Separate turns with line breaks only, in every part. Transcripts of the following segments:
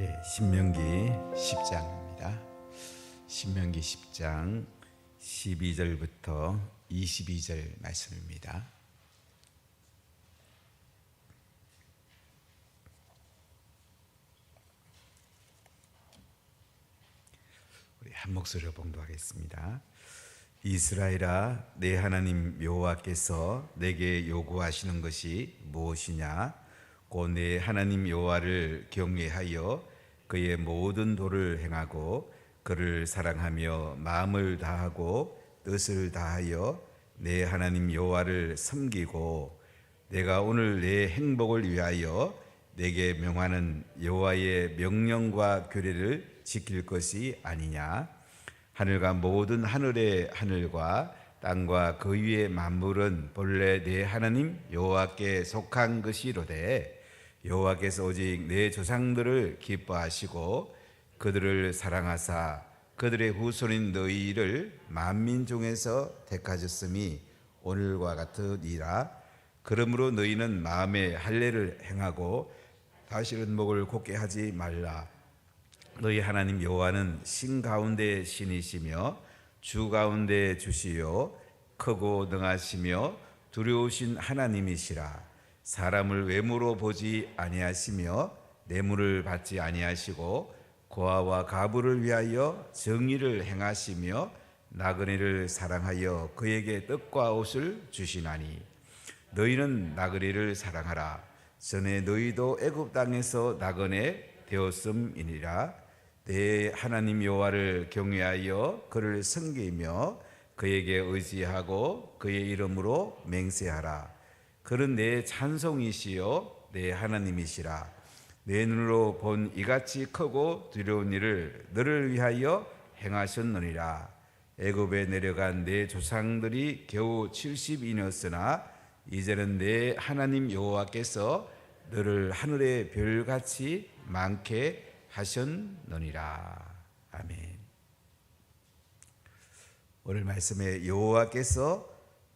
예, 신명기 10장입니다. 신명기 10장 12절부터 22절 말씀입니다. 우리 한 목소리로 봉독하겠습니다. 이스라엘아 내 하나님 여호와께서 내게 요구하시는 것이 무엇이냐 곧내 하나님 여호와를 경외하여 그의 모든 도를 행하고 그를 사랑하며 마음을 다하고 뜻을 다하여 내 하나님 여호와를 섬기고 내가 오늘 내 행복을 위하여 내게 명하는 여호와의 명령과 규례를 지킬 것이 아니냐? 하늘과 모든 하늘의 하늘과 땅과 그 위의 만물은 본래 내 하나님 여호와께 속한 것이로되 여호와께서 오직 내 조상들을 기뻐하시고 그들을 사랑하사 그들의 후손인 너희를 만민 중에서 택하셨음이 오늘과 같으니라. 그러므로 너희는 마음에 할례를 행하고 다시는 목을 곧게 하지 말라. 너희 하나님 여호와는 신 가운데 신이시며 주 가운데 주시요 크고 능하시며 두려우신 하나님이시라 사람을 외모로 보지 아니하시며 뇌물을 받지 아니하시고 고아와 가부를 위하여 정의를 행하시며 나그네를 사랑하여 그에게 떡과 옷을 주시나니 너희는 나그네를 사랑하라. 전에 너희도 애굽 땅에서 나그네 되었음이니라. 내 하나님 여호와를 경외하여 그를 섬기며 그에게 의지하고 그의 이름으로 맹세하라 그는 내 찬송이시요 내 하나님이시라. 내 눈으로 본 이같이 크고 두려운 일을 너를 위하여 행하셨느니라. 애굽에 내려간 내 조상들이 겨우 70이었으나 이제는 내 하나님 여호와께서 너를 하늘의 별같이 많게 하셨느니라. 아멘. 오늘 말씀에 여호와께서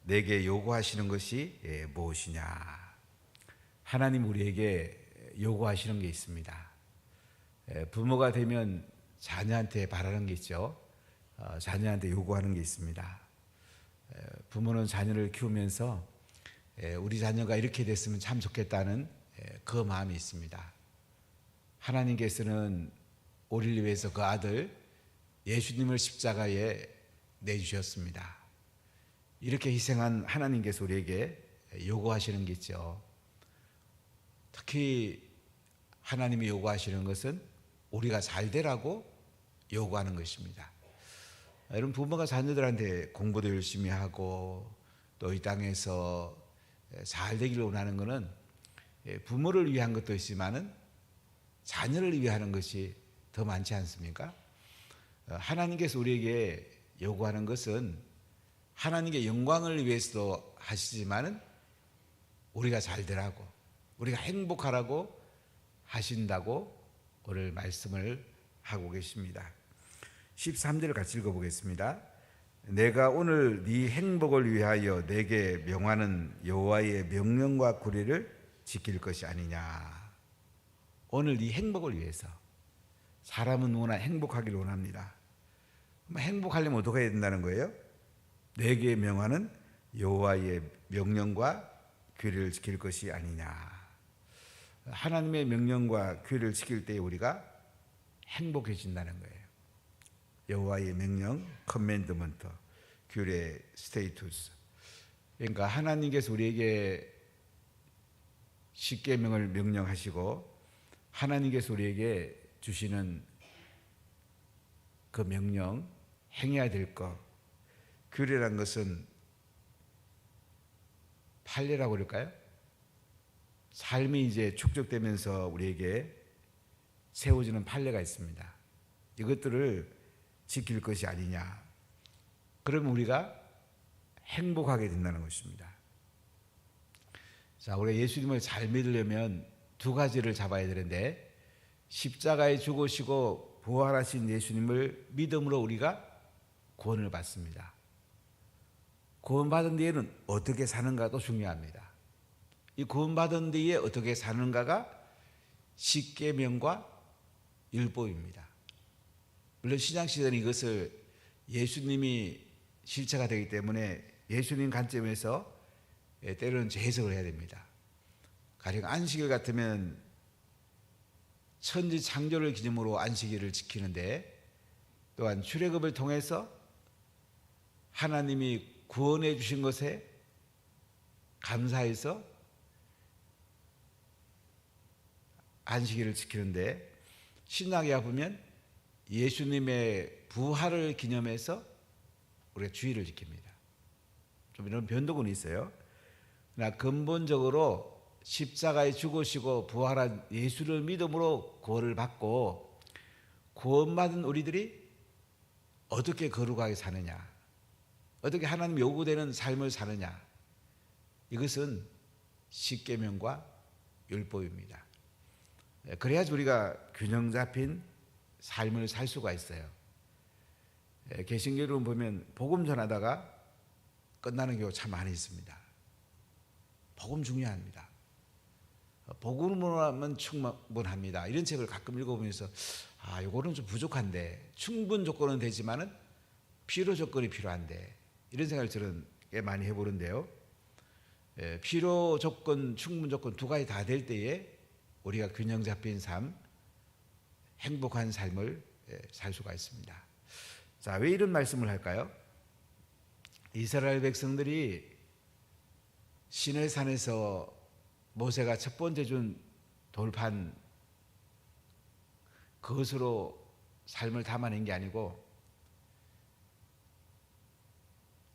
내게 요구하시는 것이 예, 무엇이냐? 하나님 우리에게 요구하시는 게 있습니다. 예, 부모가 되면 자녀한테 바라는 게 있죠. 어, 자녀한테 요구하는 게 있습니다. 예, 부모는 자녀를 키우면서 우리 자녀가 이렇게 됐으면 참 좋겠다는 그 마음이 있습니다. 하나님께서는 우리를 위해서 그 아들 예수님을 십자가에 내주셨습니다. 이렇게 희생한 하나님께서 우리에게 요구하시는 게 있죠. 특히 하나님이 요구하시는 것은 우리가 잘 되라고 요구하는 것입니다. 여러분 부모가 자녀들한테 공부도 열심히 하고 또 이 땅에서 잘 되기를 원하는 것은 부모를 위한 것도 있지만은 자녀를 위하는 것이 더 많지 않습니까? 하나님께서 우리에게 요구하는 것은 하나님께 영광을 위해서도 하시지만은 우리가 잘 되라고 우리가 행복하라고 하신다고 오늘 말씀을 하고 계십니다. 13절을 같이 읽어보겠습니다. 내가 오늘 네 행복을 위하여 내게 명하는 여호와의 명령과 구리를 지킬 것이 아니냐. 오늘 네 행복을 위해서 사람은 누구나 행복하기를 원합니다. 행복하려면 어떻게 해야 된다는 거예요? 내게 명하는 여호와의 명령과 규례를 지킬 것이 아니냐. 하나님의 명령과 규례를 지킬 때 우리가 행복해진다는 거예요. 여호와의 명령, 커맨드먼트, 규례, 스테이투스. 그러니까 하나님께서 우리에게 십계명을 명령하시고 하나님께서 우리에게 주시는 그 명령 행해야 될 것. 규례란 것은 판례라고 그럴까요? 삶이 이제 축적되면서 우리에게 세워지는 판례가 있습니다. 이것들을 지킬 것이 아니냐. 그러면 우리가 행복하게 된다는 것입니다. 자, 우리가 예수님을 잘 믿으려면 두 가지를 잡아야 되는데 십자가에 죽으시고 부활하신 예수님을 믿음으로 우리가 구원을 받습니다. 구원받은 뒤에는 어떻게 사는가도 중요합니다. 이 구원받은 뒤에 어떻게 사는가가 십계명과 율법입니다. 물론 신약 시대는 이것을 예수님이 실체가 되기 때문에 예수님 관점에서 예, 때로는 재해석을 해야 됩니다. 가령 안식일 같으면 천지 창조를 기념으로 안식일을 지키는데 또한 출애굽을 통해서 하나님이 구원해 주신 것에 감사해서 안식일을 지키는데 신학에 보면 예수님의 부활을 기념해서 우리가 주의를 지킵니다. 좀 이런 변동은 있어요. 그러나 근본적으로 십자가에 죽으시고 부활한 예수를 믿음으로 구원을 받고 구원받은 우리들이 어떻게 거룩하게 사느냐, 어떻게 하나님 요구되는 삶을 사느냐, 이것은 십계명과 율법입니다. 예, 그래야지 우리가 균형 잡힌 삶을 살 수가 있어요. 예, 개신교를 보면 복음 전하다가 끝나는 경우 참 많이 있습니다. 복음 중요합니다. 복음으로 하면 충분합니다. 이런 책을 가끔 읽어보면서 아, 이거는 좀 부족한데 충분 조건은 되지만은 필요 조건이 필요한데 이런 생각을 저는 꽤 많이 해보는데요. 예, 필요 조건, 충분 조건 두 가지 다 될 때에 우리가 균형 잡힌 삶, 행복한 삶을 예, 살 수가 있습니다. 자, 왜 이런 말씀을 할까요? 이스라엘 백성들이 시내산에서 모세가 첫 번째 준 돌판 그것으로 삶을 담아낸 게 아니고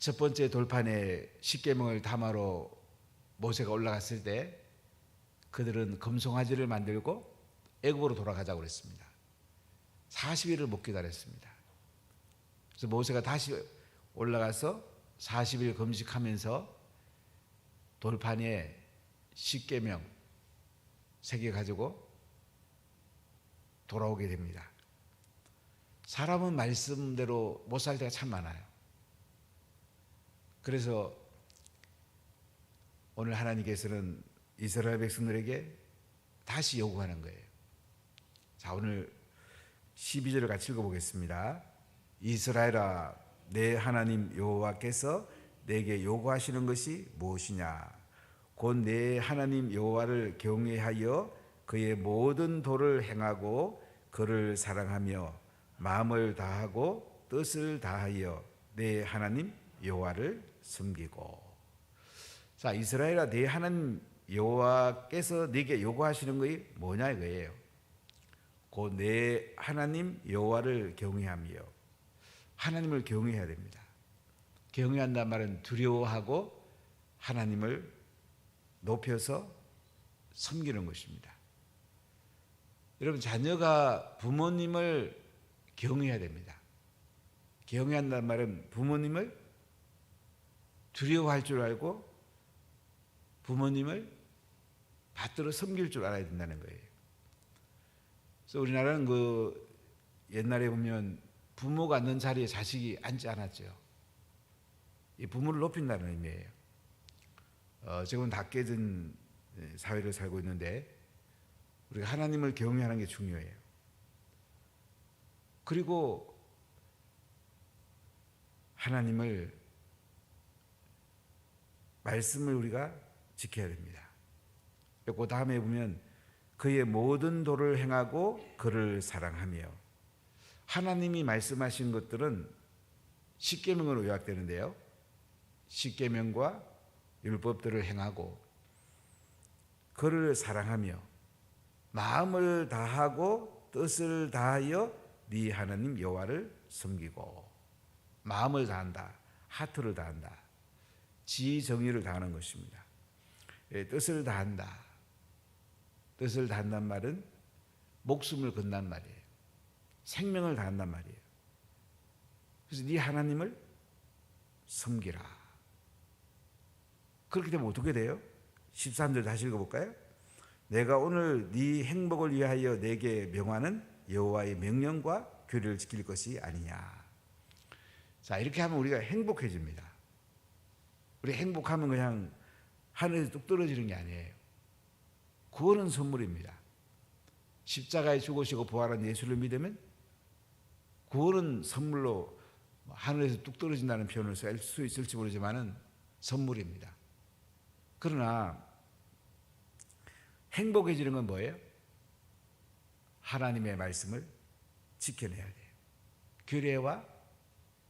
첫 번째 돌판에 십계명을 담아로 모세가 올라갔을 때 그들은 금송아지를 만들고 애굽으로 돌아가자고 그랬습니다. 40일을 못 기다렸습니다. 그래서 모세가 다시 올라가서 40일 금식하면서 돌판에 십계명 새겨 가지고 돌아오게 됩니다. 사람은 말씀대로 못 살 때가 참 많아요. 그래서 오늘 하나님께서는 이스라엘 백성들에게 다시 요구하는 거예요. 자, 오늘 12절을 같이 읽어보겠습니다. 이스라엘아, 내 하나님 여호와께서 내게 요구하시는 것이 무엇이냐? 곧 내 하나님 여호와를 경외하여 그의 모든 도를 행하고 그를 사랑하며 마음을 다하고 뜻을 다하여 내 하나님 여호와를 섬기고 자 이스라엘아 내 하나님 여호와께서 네게 요구하시는 것이 뭐냐 이거예요. 곧 내 하나님 여호와를 경외하며 하나님을 경외해야 됩니다. 경외한다는 말은 두려워하고 하나님을 높여서 섬기는 것입니다. 여러분 자녀가 부모님을 경외해야 됩니다. 경외한다는 말은 부모님을 두려워할 줄 알고 부모님을 받들어 섬길 줄 알아야 된다는 거예요. 그래서 우리나라는 그 옛날에 보면 부모가 앉는 자리에 자식이 앉지 않았죠. 이 부모를 높인다는 의미예요. 어, 지금은 다 깨진 사회를 살고 있는데 우리가 하나님을 경외하는 게 중요해요. 그리고 하나님을 말씀을 우리가 지켜야 됩니다. 그 다음에 보면 그의 모든 도를 행하고 그를 사랑하며 하나님이 말씀하신 것들은 십계명으로 요약되는데요. 십계명과 율법들을 행하고 그를 사랑하며 마음을 다하고 뜻을 다하여 네 하나님 여호와를 섬기고 마음을 다한다. 하트를 다한다. 지 정의를 다하는 것입니다. 예, 뜻을 다한다. 뜻을 다한단 말은 목숨을 건단 말이에요. 생명을 다한단 말이에요. 그래서 네 하나님을 섬기라. 그렇게 되면 어떻게 돼요? 13절 다시 읽어볼까요? 내가 오늘 네 행복을 위하여 내게 명하는 여호와의 명령과 규례를 지킬 것이 아니냐. 자 이렇게 하면 우리가 행복해집니다. 우리 행복하면 그냥 하늘에서 뚝 떨어지는 게 아니에요. 구원은 선물입니다. 십자가에 죽으시고 부활한 예수를 믿으면 구원은 선물로 하늘에서 뚝 떨어진다는 표현을 쓸 수 있을지 모르지만은 선물입니다. 그러나 행복해지는 건 뭐예요? 하나님의 말씀을 지켜내야 돼요. 규례와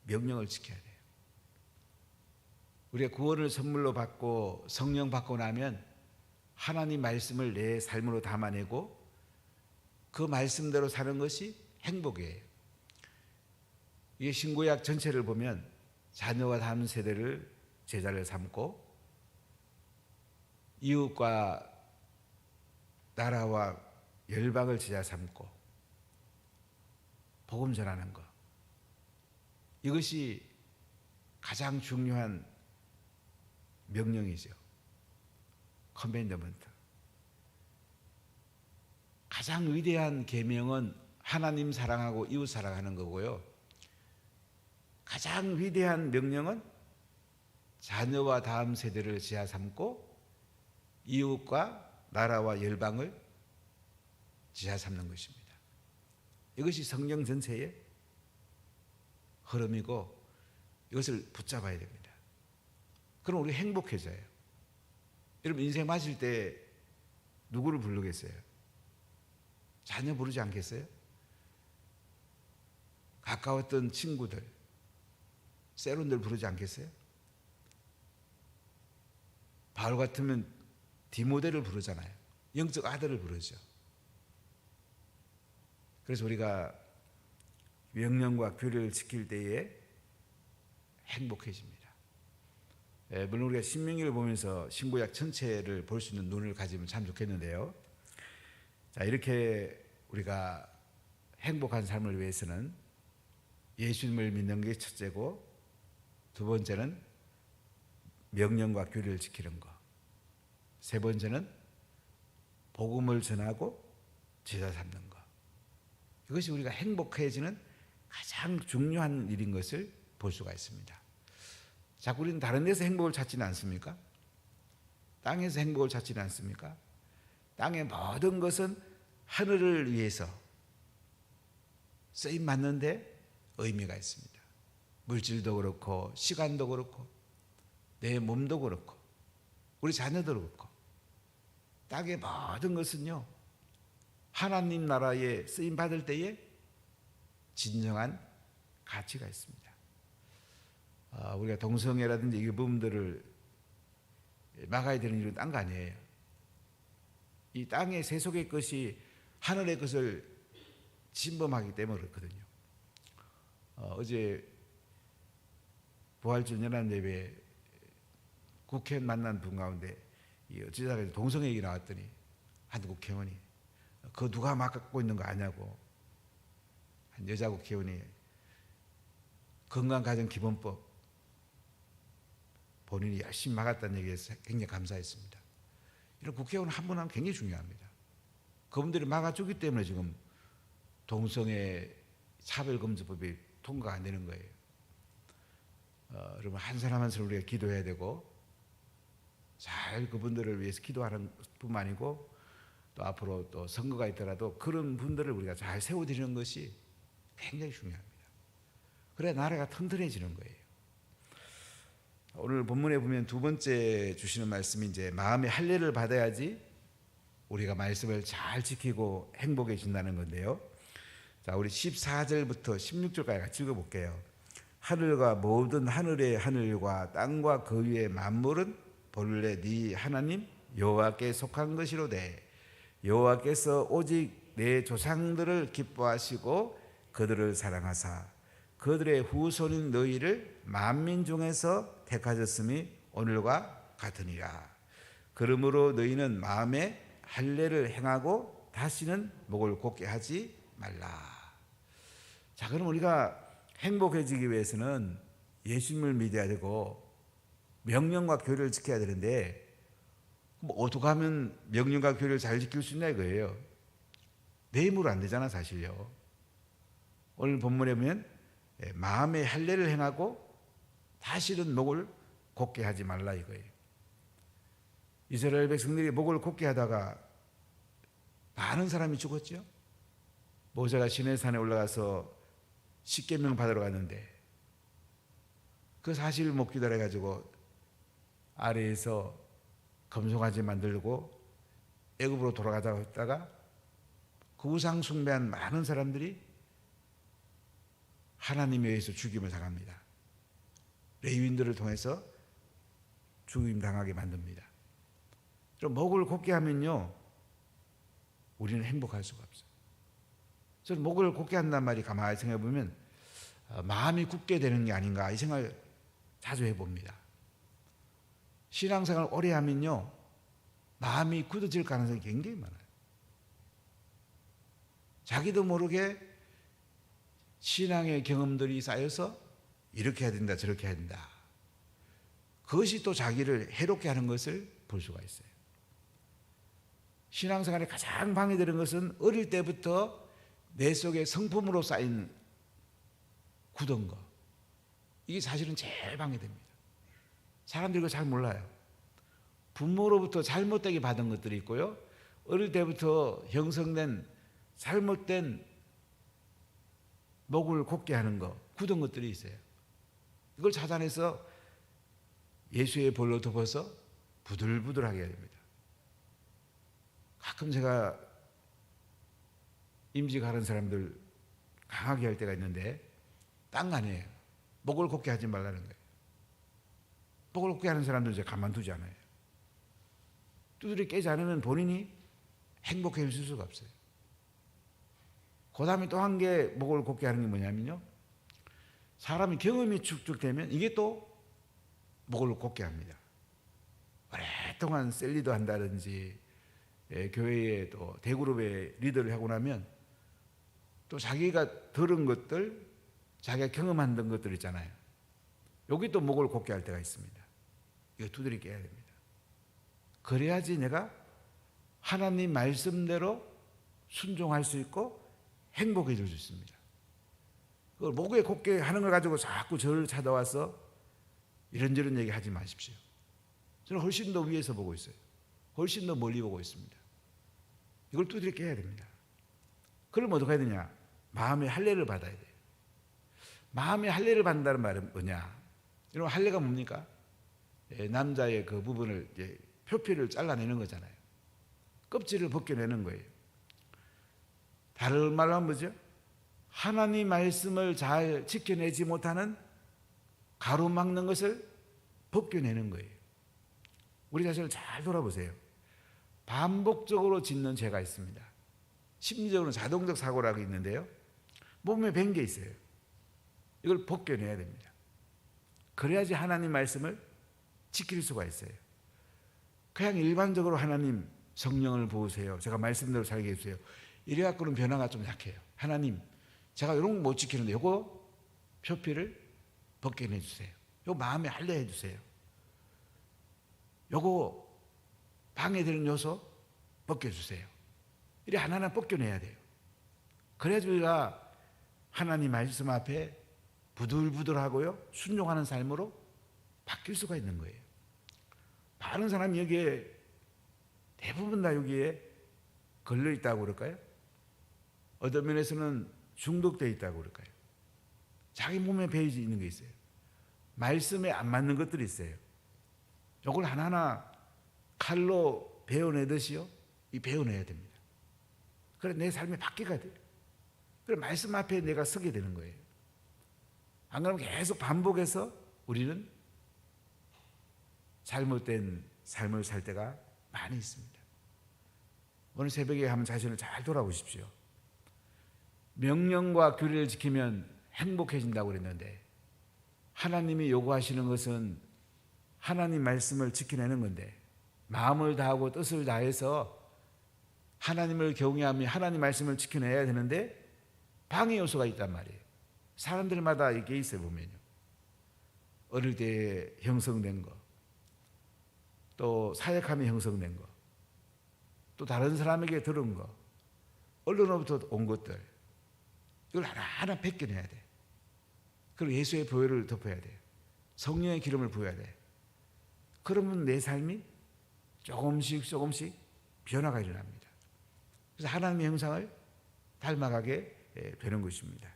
명령을 지켜야 돼요. 우리가 구원을 선물로 받고 성령 받고 나면 하나님 말씀을 내 삶으로 담아내고 그 말씀대로 사는 것이 행복이에요. 이게 신구약 전체를 보면 자녀와 다음 세대를 제자를 삼고 이웃과 나라와 열방을 제자 삼고 복음 전하는 것 이것이 가장 중요한 명령이죠. 컨벤더먼트. 가장 위대한 계명은 하나님 사랑하고 이웃 사랑하는 거고요. 가장 위대한 명령은 자녀와 다음 세대를 지하 삼고 이웃과 나라와 열방을 지하 삼는 것입니다. 이것이 성경 전체의 흐름이고 이것을 붙잡아야 됩니다. 그럼 우리 행복해져요. 여러분 인생 마실 때 누구를 부르겠어요? 자녀 부르지 않겠어요? 가까웠던 친구들, 세론들 부르지 않겠어요? 바울 같으면 디모데를 부르잖아요. 영적 아들을 부르죠. 그래서 우리가 명령과 규례를 지킬 때에 행복해집니다. 예, 물론 우리가 신명기를 보면서 신구약 전체를 볼 수 있는 눈을 가지면 참 좋겠는데요. 자, 이렇게 우리가 행복한 삶을 위해서는 예수님을 믿는 게 첫째고 두 번째는 명령과 규례를 지키는 것. 세 번째는 복음을 전하고 제자 삼는 것. 이것이 우리가 행복해지는 가장 중요한 일인 것을 볼 수가 있습니다. 자꾸 우리는 다른 데서 행복을 찾지는 않습니까? 땅에서 행복을 찾지는 않습니까? 땅의 모든 것은 하늘을 위해서 쓰임 맞는데 의미가 있습니다. 물질도 그렇고 시간도 그렇고 내 몸도 그렇고 우리 자녀도 그렇고 땅의 모든 것은요 하나님 나라에 쓰임 받을 때에 진정한 가치가 있습니다. 아, 우리가 동성애라든지 이 부분들을 막아야 되는 일은 딴 거 아니에요. 이 땅의 세속의 것이 하늘의 것을 침범하기 때문에 그렇거든요. 어, 제 부활절 연합 예배 국회의원 만난 분 가운데 어찌다가 동성애 얘기 나왔더니 한 국회의원이 그 누가 막고 있는 거 아냐고 한 여자 국회의원이 건강가정기본법 본인이 열심히 막았다는 얘기에서 굉장히 감사했습니다. 이런 국회의원 한분 하면 굉장히 중요합니다. 그분들이 막아주기 때문에 지금 동성애 차별금지법이 통과가 안 되는 거예요. 어, 여러분 한 사람 한 사람 우리가 기도해야 되고 잘 그분들을 위해서 기도하는 뿐만 아니고 또 앞으로 또 선거가 있더라도 그런 분들을 우리가 잘 세워드리는 것이 굉장히 중요합니다. 그래야 나라가 튼튼해지는 거예요. 오늘 본문에 보면 두 번째 주시는 말씀이 이제 마음의 할례를 받아야지 우리가 말씀을 잘 지키고 행복해진다는 건데요. 자, 우리 14절부터 16절까지 같이 읽어 볼게요. 하늘과 모든 하늘의 하늘과 땅과 그 위의 만물은 본래 네 하나님 여호와께 속한 것이로되 여호와께서 오직 내 조상들을 기뻐하시고 그들을 사랑하사 그들의 후손인 너희를 만민 중에서 택하셨음이 오늘과 같으니라. 그러므로 너희는 마음에 할례를 행하고 다시는 목을 곱게 하지 말라. 자, 그럼 우리가 행복해지기 위해서는 예수님을 믿어야 되고 명령과 교례를 지켜야 되는데 뭐 어떻게 하면 명령과 교례를 잘 지킬 수 있냐 이거예요. 내 힘으로 안 되잖아 사실요. 오늘 본문에 보면 예, 마음의 할례를 행하고 다시는 목을 곱게 하지 말라 이거예요. 이스라엘 백성들이 목을 곱게 하다가 많은 사람이 죽었죠. 모세가 시내산에 올라가서 십계명 받으러 갔는데 그 사실을 못 기다려 가지고 아래에서 검송아지 만들고 애굽으로 돌아가다가 그 우상 숭배한 많은 사람들이 하나님에 의해서 죽임을 당합니다. 레위인들을 통해서 죽임 당하게 만듭니다. 좀 목을 곱게 하면요, 우리는 행복할 수가 없어요. 저는 목을 곱게 한단 말이 가만히 생각해 보면 어, 마음이 굳게 되는 게 아닌가 이 생각을 자주 해봅니다. 신앙생활 오래 하면요, 마음이 굳어질 가능성이 굉장히 많아요. 자기도 모르게 신앙의 경험들이 쌓여서 이렇게 해야 된다, 저렇게 해야 된다. 그것이 또 자기를 해롭게 하는 것을 볼 수가 있어요. 신앙생활에 가장 방해되는 것은 어릴 때부터 내 속에 성품으로 쌓인 굳은 거. 이게 사실은 제일 방해됩니다. 사람들이 그거 잘 몰라요. 부모로부터 잘못되게 받은 것들이 있고요. 어릴 때부터 형성된 잘못된 목을 곱게 하는 거, 굳은 것들이 있어요. 이걸 찾아내서 예수의 볼로 덮어서 부들부들하게 해야 됩니다. 가끔 제가 임직하는 사람들 강하게 할 때가 있는데 딴 아니에요. 목을 곱게 하지 말라는 거예요. 목을 곱게 하는 사람들 이제 가만두지 않아요. 두드려 깨지 않으면 본인이 행복해질 수가 없어요. 그 다음에 또 한 개 목을 곱게 하는 게 뭐냐면요. 사람이 경험이 축적되면 이게 또 목을 곱게 합니다. 오랫동안 셀리도 한다든지 예, 교회에 또 대그룹의 리더를 하고 나면 또 자기가 들은 것들, 자기가 경험한 것들 있잖아요. 여기 또 목을 곱게 할 때가 있습니다. 이거 두드리 깨야 됩니다. 그래야지 내가 하나님 말씀대로 순종할 수 있고 행복해질 수 있습니다. 그걸 목에 곱게 하는 걸 가지고 자꾸 저를 찾아와서 이런저런 얘기 하지 마십시오. 저는 훨씬 더 위에서 보고 있어요. 훨씬 더 멀리 보고 있습니다. 이걸 두드려 깨야 됩니다. 그럼 어떻게 해야 되냐? 마음의 할례를 받아야 돼요. 마음의 할례를 받는다는 말은 뭐냐? 여러분 할례가 뭡니까? 예, 남자의 그 부분을 이제 표피를 잘라내는 거잖아요. 껍질을 벗겨내는 거예요. 다른 말로 뭐죠? 하나님 말씀을 잘 지켜내지 못하는 가로막는 것을 벗겨내는 거예요. 우리 자신을 잘 돌아보세요. 반복적으로 짓는 죄가 있습니다. 심리적으로 자동적 사고라고 있는데요. 몸에 밴 게 있어요. 이걸 벗겨내야 됩니다. 그래야지 하나님 말씀을 지킬 수가 있어요. 그냥 일반적으로 하나님 성령을 부으세요. 제가 말씀대로 살게 해주세요. 이래 갖고는 변화가 좀 약해요. 하나님, 제가 이런 거 못 지키는데 요거 표피를 벗겨내 주세요. 요 마음에 할례해 주세요. 요거 방해되는 요소 벗겨 주세요. 이래 하나하나 벗겨내야 돼요. 그래야지 우리가 하나님 말씀 앞에 부들부들하고요, 순종하는 삶으로 바뀔 수가 있는 거예요. 많은 사람이 여기에 대부분 다 여기에 걸려 있다고 그럴까요? 어떤 면에서는 중독되어 있다고 그럴까요? 자기 몸에 배이지 있는 게 있어요. 말씀에 안 맞는 것들이 있어요. 이걸 하나하나 칼로 베어내듯이요. 이 베어내야 됩니다. 그래 내 삶이 바뀌어야 돼요. 그래 말씀 앞에 내가 서게 되는 거예요. 안 그러면 계속 반복해서 우리는 잘못된 삶을 살 때가 많이 있습니다. 오늘 새벽에 한번 자신을 잘 돌아보십시오. 명령과 규례를 지키면 행복해진다고 그랬는데 하나님이 요구하시는 것은 하나님 말씀을 지켜내는 건데 마음을 다하고 뜻을 다해서 하나님을 경외하며 하나님 말씀을 지켜내야 되는데 방해 요소가 있단 말이에요. 사람들마다 이게 있어요 보면요. 어릴 때 형성된 거, 또 사역하며 형성된 거, 또 다른 사람에게 들은 거, 언론으로부터 온 것들, 이걸 하나하나 벗겨내야 돼. 그리고 예수의 보혈을 덮어야 돼. 성령의 기름을 부어야 돼. 그러면 내 삶이 조금씩 조금씩 변화가 일어납니다. 그래서 하나님의 형상을 닮아가게 예, 되는 것입니다.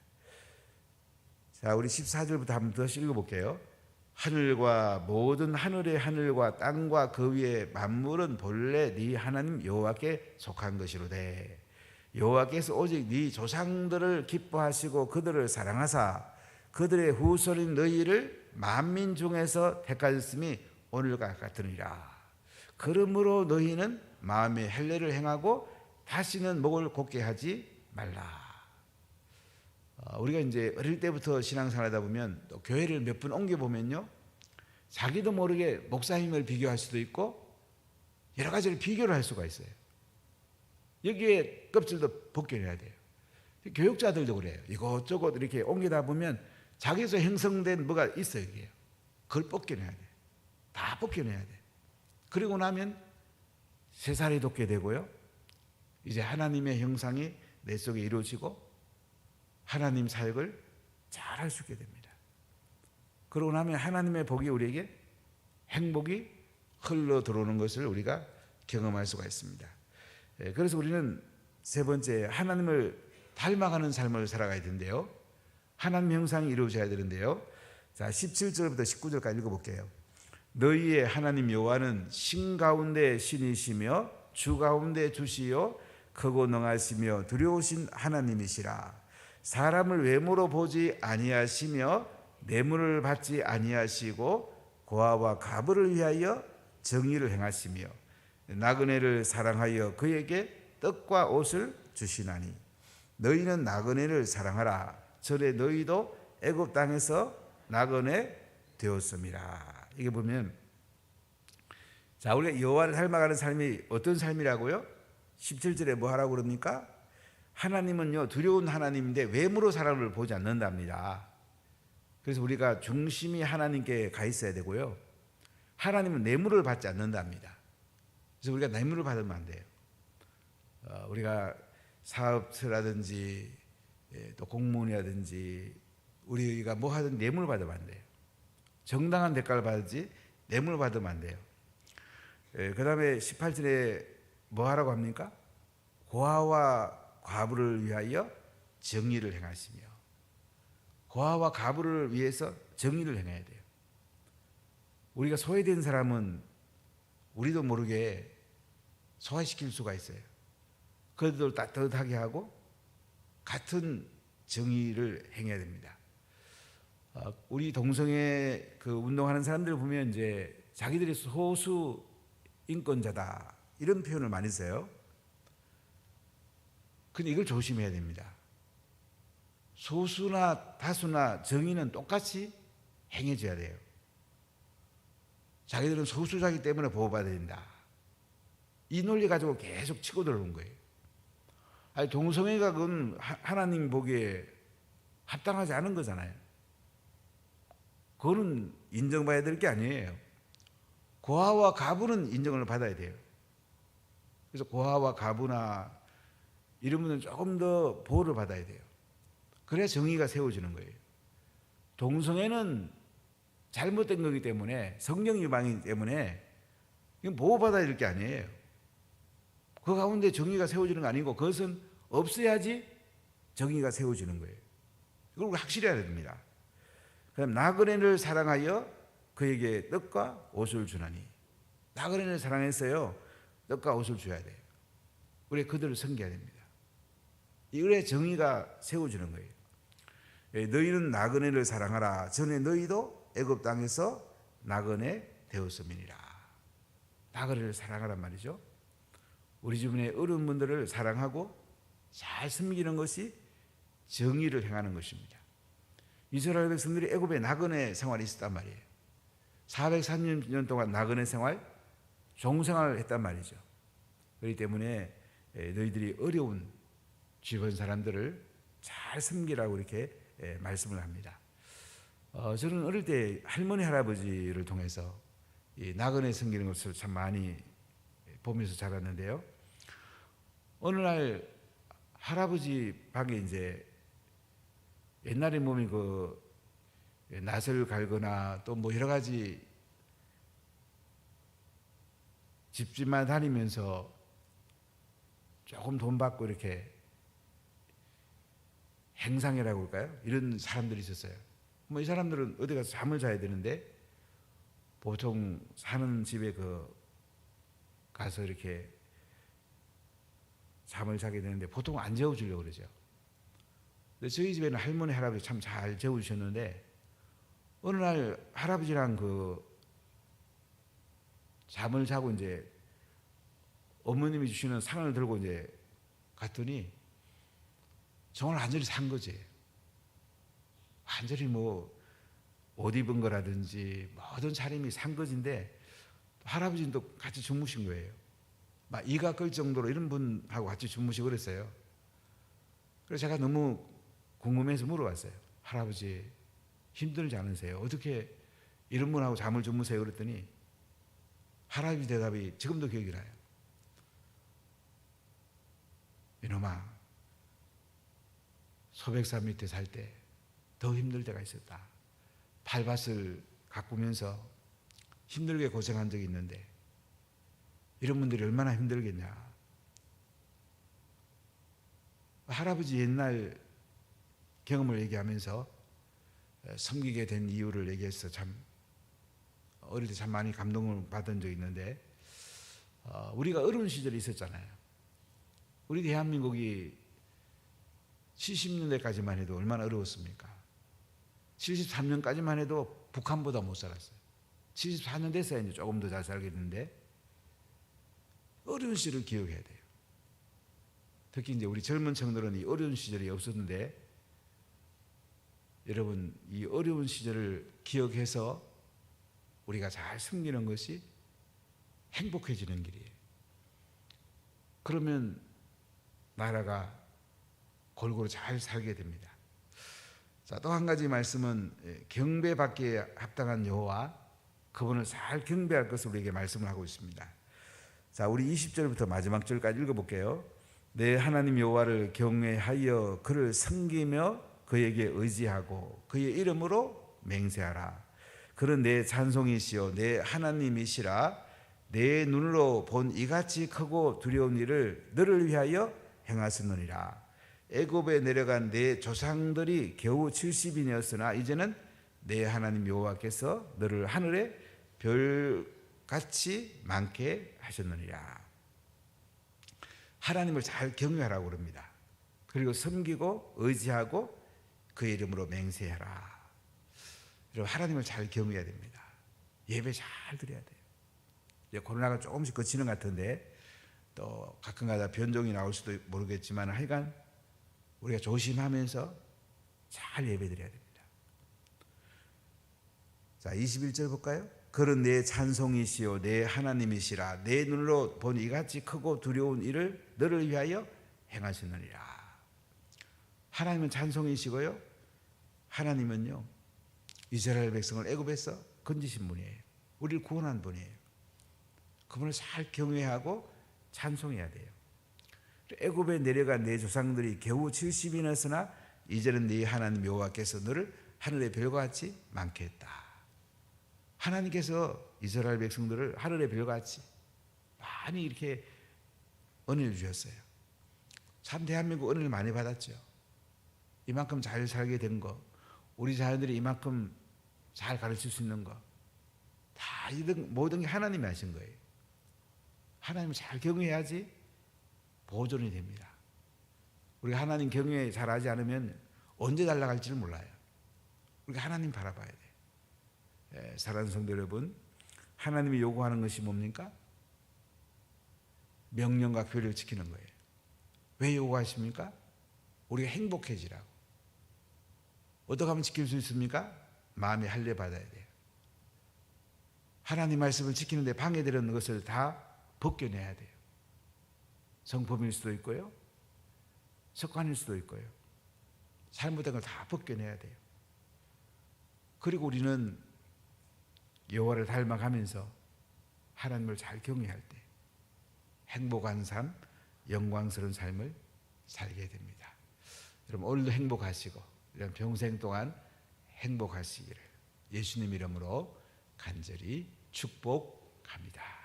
자, 우리 14절부터 한번 더 읽어볼게요. 하늘과 모든 하늘의 하늘과 땅과 그 위에 만물은 본래 네 하나님 여호와께 속한 것이로되 여호와께서 오직 네 조상들을 기뻐하시고 그들을 사랑하사 그들의 후손인 너희를 만민 중에서 택하셨음이 오늘과 같으니라. 그러므로 너희는 마음의 헬례를 행하고 다시는 목을 곧게 하지 말라. 어, 우리가 이제 어릴 때부터 신앙생활하다 보면 또 교회를 몇분 옮겨 보면요, 자기도 모르게 목사님을 비교할 수도 있고 여러 가지를 비교를 할 수가 있어요. 여기에 껍질도 벗겨내야 돼요. 교육자들도 그래요. 이것저것 이렇게 옮기다 보면 자기에서 형성된 뭐가 있어요. 이게 그걸 벗겨내야 돼. 다 벗겨내야 돼. 그리고 나면 세 살이 돋게 되고요. 이제 하나님의 형상이 내 속에 이루어지고 하나님 사역을 잘 할 수 있게 됩니다. 그러고 나면 하나님의 복이 우리에게 행복이 흘러 들어오는 것을 우리가 경험할 수가 있습니다. 예, 그래서 우리는 세 번째 하나님을 닮아가는 삶을 살아가야 되는데요. 하나님 형상이 이루어져야 되는데요. 자, 17절부터 19절까지 읽어 볼게요. 너희의 하나님 여호와는 신 가운데 신이시며 주 가운데 주시요 크고 능하시며 두려우신 하나님이시라. 사람을 외모로 보지 아니하시며 뇌물을 받지 아니하시고 고아와 가부를 위하여 정의를 행하시며 나그네를 사랑하여 그에게 떡과 옷을 주시나니 너희는 나그네를 사랑하라 전에 너희도 애굽 땅에서 나그네 되었습니다. 이게 보면 자 우리가 여호와를 닮아가는 삶이 어떤 삶이라고요? 17절에 뭐 하라고 그럽니까? 하나님은요 두려운 하나님인데 외모로 사람을 보지 않는답니다. 그래서 우리가 중심이 하나님께 가 있어야 되고요. 하나님은 뇌물을 받지 않는답니다. 그래서 우리가 뇌물을 받으면 안 돼요. 어, 우리가 사업처라든지 예, 또 공무원이라든지 우리가 뭐 하든 뇌물 받으면 안 돼요. 정당한 대가를 받지 뇌물 받으면 안 돼요. 예, 그 다음에 18절에 뭐 하라고 합니까? 고아와 과부를 위하여 정의를 행하시며 고아와 과부를 위해서 정의를 행해야 돼요. 우리가 소외된 사람은 우리도 모르게 소화시킬 수가 있어요. 그들을 따뜻하게 하고 같은 정의를 행해야 됩니다. 어, 우리 동성애 그 운동하는 사람들 보면 이제 자기들이 소수 인권자다 이런 표현을 많이 써요. 근데 이걸 조심해야 됩니다. 소수나 다수나 정의는 똑같이 행해져야 돼요. 자기들은 소수자기 때문에 보호받아야 된다. 이 논리 가지고 계속 치고 들어오는 거예요. 아니, 동성애가 그건 하나님 보기에 합당하지 않은 거잖아요. 그거는 인정받아야 될 게 아니에요. 고아와 가부는 인정을 받아야 돼요. 그래서 고아와 가부나 이런 분은 조금 더 보호를 받아야 돼요. 그래야 정의가 세워지는 거예요. 동성애는 잘못된 거기 때문에 성령 위반이기 때문에 보호받아야 될 게 아니에요. 그 가운데 정의가 세워지는 거 아니고 그것은 없어야지 정의가 세워지는 거예요. 이걸 확실히 해야 됩니다. 그럼 나그네를 사랑하여 그에게 떡과 옷을 주나니 나그네를 사랑했어요. 떡과 옷을 줘야 돼요. 우리 그들을 섬겨야 됩니다. 이래 정의가 세워지는 거예요. 예, 너희는 나그네를 사랑하라. 전에 너희도 애굽 땅에서 나그네 되었음이니라. 나그네를 사랑하란 말이죠. 우리 주변의 어려운 분들을 사랑하고 잘 섬기는 것이 정의를 행하는 것입니다. 이스라엘 백성들이 애굽에 나그네 생활이 있었단 말이에요. 430년 동안 나그네 생활, 종생활을 했단 말이죠. 그렇기 때문에 예, 너희들이 어려운 주변 사람들을 잘 섬기라고 이렇게 예, 말씀을 합니다. 어, 저는 어릴 때 할머니 할아버지를 통해서 이 나그네 섬기는 것을 참 많이 보면서 자랐는데요. 어느 날 할아버지 방에 이제 옛날에 몸이 그 낫을 갈거나 또 뭐 여러 가지 집집만 다니면서 조금 돈 받고 이렇게 행상이라고 할까요? 이런 사람들이 있었어요. 뭐 이 사람들은 어디 가서 잠을 자야 되는데 보통 사는 집에 그 가서 이렇게 잠을 자게 되는데 보통 안 재워주려고 그러죠. 근데 저희 집에는 할머니 할아버지 참 잘 재워주셨는데 어느 날 할아버지랑 그 잠을 자고 이제 어머님이 주시는 상을 들고 이제 갔더니 정말 완전히 산 거지. 완전히 뭐 옷 입은 거라든지 모든 차림이 산 것인데 할아버지는 또 같이 주무신 거예요. 막 이가 끌 정도로 이런 분하고 같이 주무시고 그랬어요. 그래서 제가 너무 궁금해서 물어봤어요. 할아버지 힘들지 않으세요? 어떻게 이런 분하고 잠을 주무세요? 그랬더니 할아버지 대답이 지금도 기억이 나요. 이놈아, 소백산 밑에 살 때 더 힘들 때가 있었다. 팔밭을 가꾸면서 힘들게 고생한 적이 있는데 이런 분들이 얼마나 힘들겠냐. 할아버지 옛날 경험을 얘기하면서 섬기게 된 이유를 얘기해서 참 어릴 때 참 많이 감동을 받은 적이 있는데 어, 우리가 어려운 시절이 있었잖아요. 우리 대한민국이 70년대까지만 해도 얼마나 어려웠습니까? 73년까지만 해도 북한보다 못 살았어요. 74년 돼서야 이제 조금 더 잘 살게 됐는데 어려운 시절을 기억해야 돼요. 특히 이제 우리 젊은 청들은 이 어려운 시절이 없었는데 여러분 이 어려운 시절을 기억해서 우리가 잘 섬기는 것이 행복해지는 길이에요. 그러면 나라가 골고루 잘 살게 됩니다. 자, 또 한 가지 말씀은 예, 경배받기에 합당한 여호와 그분을 잘 경배할 것을 우리에게 말씀을 하고 있습니다. 자, 우리 20절부터 마지막 절까지 읽어 볼게요. 내 하나님 여호와를 경외하여 그를 섬기며 그에게 의지하고 그의 이름으로 맹세하라. 그는 내 찬송이시요 내 하나님이시라. 내 눈으로 본 이같이 크고 두려운 일을 너를 위하여 행하셨느니라. 애굽에 내려간 내 조상들이 겨우 70인이었으나 이제는 내 하나님 여호와께서 너를 하늘에 별같이 많게 하셨느니라. 하나님을 잘 경외하라고 그럽니다. 그리고 섬기고 의지하고 그의 이름으로 맹세하라. 여러분 하나님을 잘 경외해야 됩니다. 예배 잘 드려야 돼요. 이제 코로나가 조금씩 거치는 것 같은데 또 가끔가다 변종이 나올 수도 모르겠지만 하여간 우리가 조심하면서 잘 예배 드려야 됩니다. 자, 21절 볼까요? 그런 내 찬송이시요 내 하나님이시라 내 눈으로 본 이같이 크고 두려운 일을 너를 위하여 행하시느니라. 하나님은 찬송이시고요. 하나님은요. 이스라엘 백성을 애굽에서 건지신 분이에요. 우리를 구원한 분이에요. 그분을 잘 경외하고 찬송해야 돼요. 애굽에 내려간 내 조상들이 겨우 70이었으나 이제는 네 하나님 여호와께서 너를 하늘의 별과 같이 많게 했다. 하나님께서 이스라엘 백성들을 하늘의 별과 같이 많이 이렇게 은혜를 주셨어요. 참 대한민국 은혜를 많이 받았죠. 이만큼 잘 살게 된 거, 우리 자녀들이 이만큼 잘 가르칠 수 있는 거, 다 이든 모든 게 하나님이 하신 거예요. 하나님을 잘 경외해야지 보존이 됩니다. 우리가 하나님 경외 잘하지 않으면 언제 날아갈지를 몰라요. 우리가 하나님 바라봐야 돼. 예, 사랑하는 성도 여러분, 하나님이 요구하는 것이 뭡니까? 명령과 교리를 지키는 거예요. 왜 요구하십니까? 우리가 행복해지라고. 어떻게 하면 지킬 수 있습니까? 마음에 할례 받아야 돼요. 하나님 말씀을 지키는데 방해되는 것을 다 벗겨내야 돼요. 성품일 수도 있고요. 습관일 수도 있고요. 잘못된 걸 다 벗겨내야 돼요. 그리고 우리는 여호와를 닮아가면서 하나님을 잘 경외할 때 행복한 삶, 영광스러운 삶을 살게 됩니다. 여러분 오늘도 행복하시고 이런 평생 동안 행복하시기를 예수님 이름으로 간절히 축복합니다.